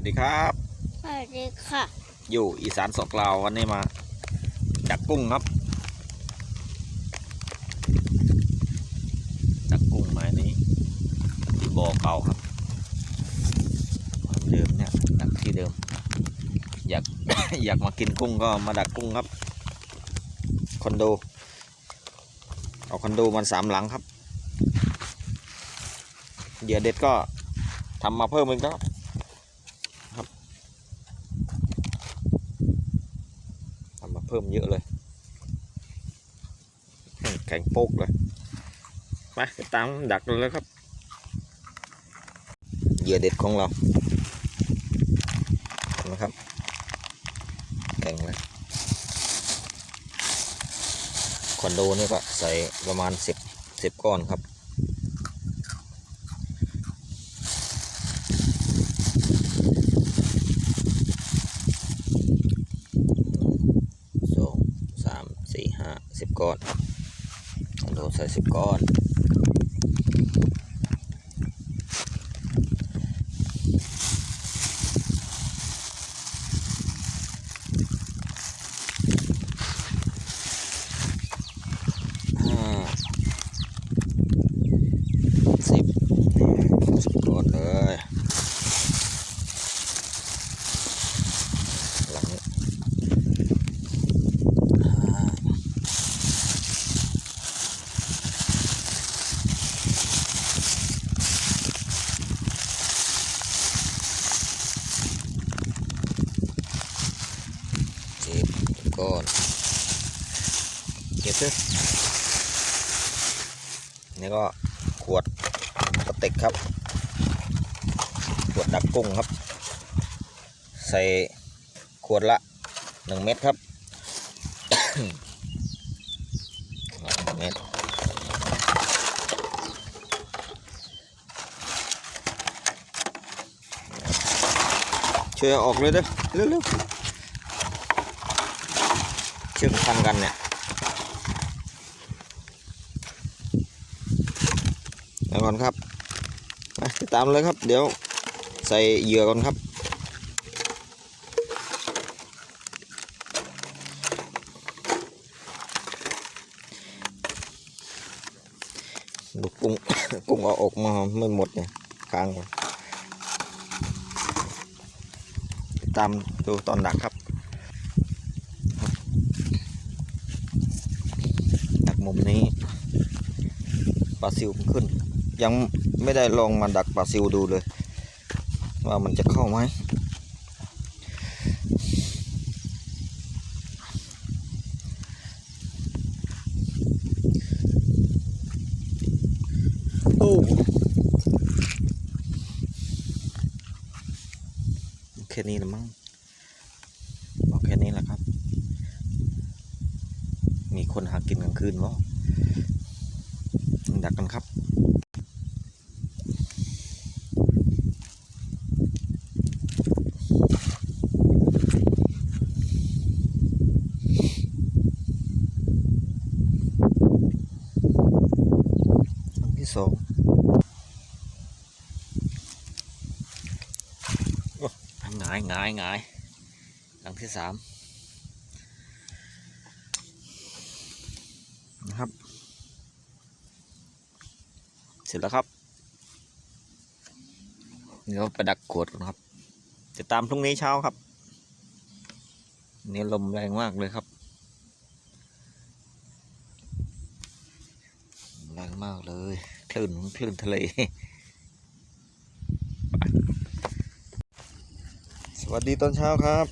วัสดีครับ สวัสดีค่ะ อยู่อีสานสกลาววันนี้มาจักกุ้งครับ จักกุ้งหมายนี้ที่บ่อเก่าครับความเดิมเนี่ยดักที่เดิม อยากอยากมากินกุ้งก็มาดักกุ้งครับ คอนโด เอาคอนโดมันสามหลังครับเหยื่อเด็ดก็ทำมาเพิ่มอีกแล้ว ทำมา เพิ่มเยอะเลยแข็งโป๊กเลยมาตามดักเลยแล้วครับเหยื่อเด็ดของเรานไหมครับแข็งเลยคอนโดนี่ก็ใส่ประมาณสิบสิบก้อนครับ สองสามสี่ห้าสิบ ก้อนคอนโดใส่สิบก้อน ห้าสิบสิบก้อนเลยหลังนี้ห้าสิบ ก้อน เก็บเลยนี่ก็ขวดพลาสติกครับ ขวดดักกุ้งครับ ใส่ขวดละหนึ่งเม็ดครับหนึ่งเม็ดช่วยอออกเลยเด้อเร็วๆ เชื่อมพันกันเนี่ยเดี๋ยวก่อนครับมาติดตามเลยครับ เดี๋ยวใส่เหยื่อก่อนครับ ลูกกุ้ง กุ้งเอาออกมาไม่หมดเนี่ยค้างติดตามดูตอนดักครับ ดัก มุมนี้ปลาซิวมันขึ้น ยังไม่ได้ลองมาดักปลาซิวดูเลย ว่ามันจะเข้าไหมโอ้แค่นี้ละมั้งเอาแค่นี้แหละครับ มีคนหากินกลางคืนวะดักกันครับครั้งที่สองอ้หงายหงายหงายครั้งที่สามนะครับ เสร็จแล้วครับเดี๋ยวไปดักขวดก่อนครับจะตามพรุ่งนี้เช้าครับนี่ลมแรงมากเลยครับแรงมากเลยคลื่นคลื่นทะเลสวัสดีตอนเช้าครับ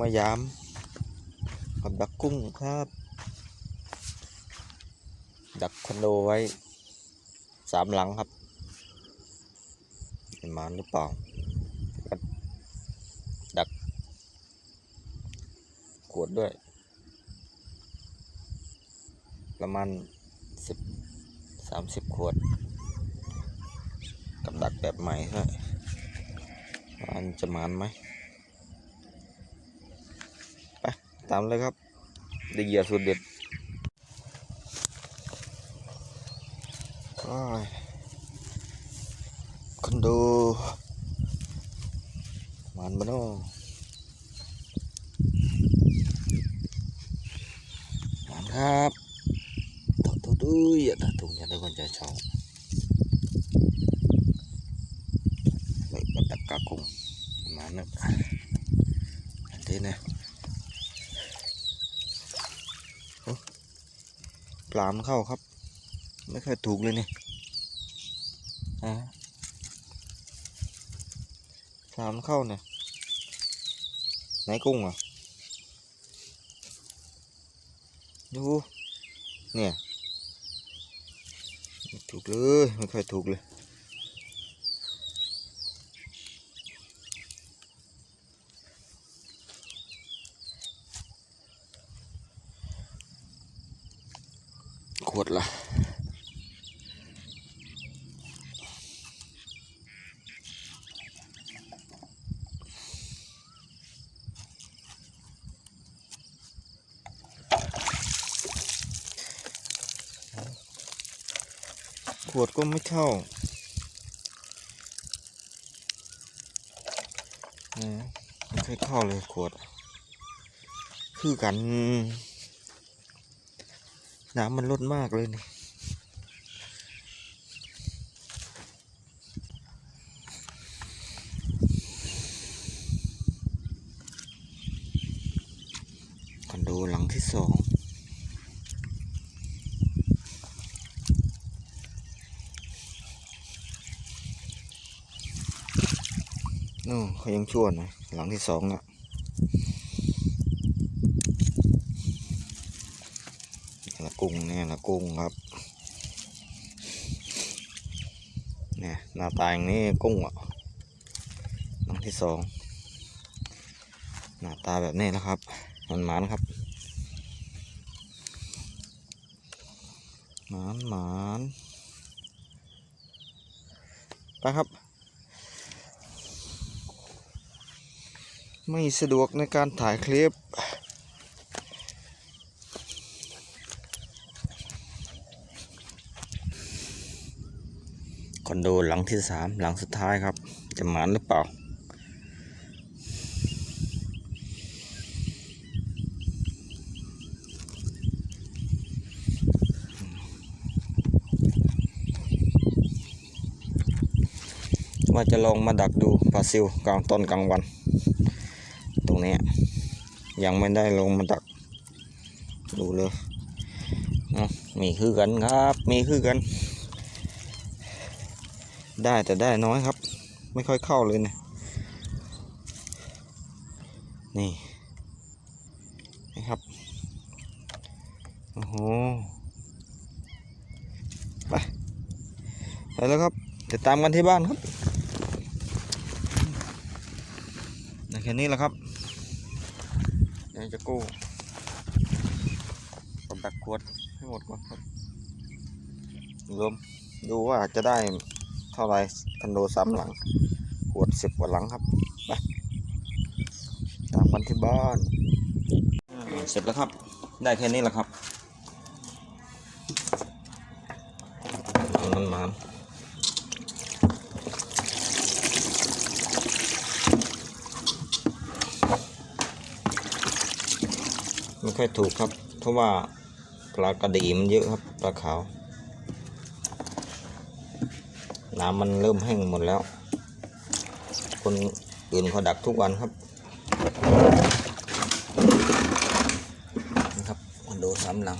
มายาม กับดักกุ้งครับ ดักคอนโดไว้สามหลังครับเห็นมานหรือเปล่า ดัก ขวดด้วย ประมาณสิบสามสิบขวด กับดักแบบใหม่ด้วยมันจะมานไหมไป ตามเลยครับได้เหยื่อสุดเด็ดอ้ายคนดูมันบ้านอมันครับตัวตัวดูอย่าตาตุงอย่าได้คนใจชอบเลยบัดกากุ้งมันนะอันที่เนี่ยโอ้ป ลามเข้าครับ ไม่เคยถูกเลยเนี่อ่าสามเข้าเนี่ยไหนกุ้งอะดูเนี่ยถูกเลย ไม่เคยถูกเลย ขวดละขวดก็ไม่เข้านะไม่เคยเข้าเลยขวด คือกัน น้ำมันลดมากเลยนี่คอนโดหลังที่สองนู่นเขายังชั่วหน่อยหลังที่สองอะละ นี่ยละกุ้งครับเนี่ยหน้าตาอย่างนี้กุ้งอะหลังที่สองหน้าตาแบบนี้นะครับมันหมานครับหมานหมานไปครับ ไม่สะดวกในการถ่ายคลิป อนโดหลังที่สามหลังสุดท้ายครับ จะหมานหรือเปล่า ว่าจะลองมาดักดูปลาซิวกลางตอนกลางวัน ตรงนี้ ยังไม่ได้ลงมาดัก ดูเลยมีคือกันครับ มีคือกัน ได้แต่ได้น้อยครับ ไม่ค่อยเข้าเลยนะนี่นี่ครับ โอ้โห ไปไปแล้วครับจะตามกันที่บ้านครับแค่นี้แหละครับเดี๋ยวจะกู้กดดักขวดให้หมดก่อนครับรวมดูว่าจะได้ เท่าไรคอนโดสามหลังขวดสิบกว่าหลังครับไปตามกันที่บ้านเสร็จแล้วครับ ได้แค่นี้แหละครับมันมันไม่ค่อยถูกครับ เพราะว่าปลากระดีมันเยอะครับปลาขาว น้ำมันเริ่มแห้งหมดแล้ว คนอื่นเขาดักทุกวันครับนะครับคอนโดสามหลัง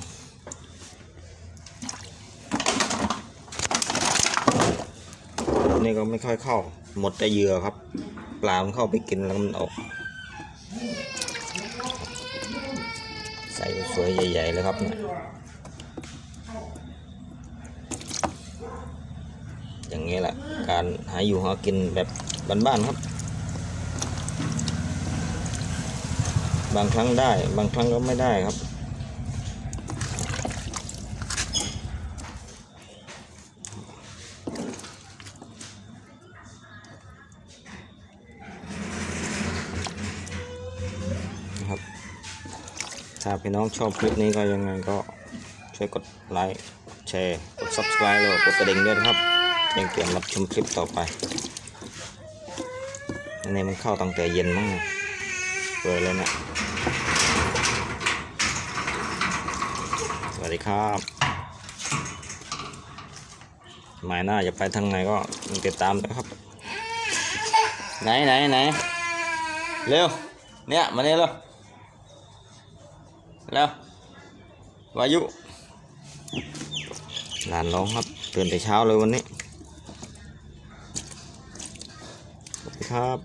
นี่ก็ไม่ค่อยเข้า หมดแต่เหยื่อครับ ปลามันเข้าไปกินแล้วมันออก ใส่สวยใหญ่ ๆ เลยครับเนี่ย อย่างนี้แหละ การหาอยู่หากินแบบบ้านๆครับ บางครั้งได้บางครั้งก็ไม่ได้ครับนะครับ ถ้าพี่น้องชอบคลิปนี้ก็ยังไงก็ช่วยกดไลค์แชร์ กด subscribe แล้วก็กดกระดิ่งด้วยนะครับ แจ้งเตือนรับชมคลิปต่อไปอันนี้มันเข้าตั้งแต่เย็นมั้งเปิดเลยเนี่ยสวัสดีครับหมายหน้าจะไปทางไหนก็ติดตามนะครับ ไหนไหนไหนเร็ว เนี่ย มาเนี่ยเร็วเร็ววายุหลานร้องครับตื่นแต่เช้าเลยวันนี้ สวัสดี ครับ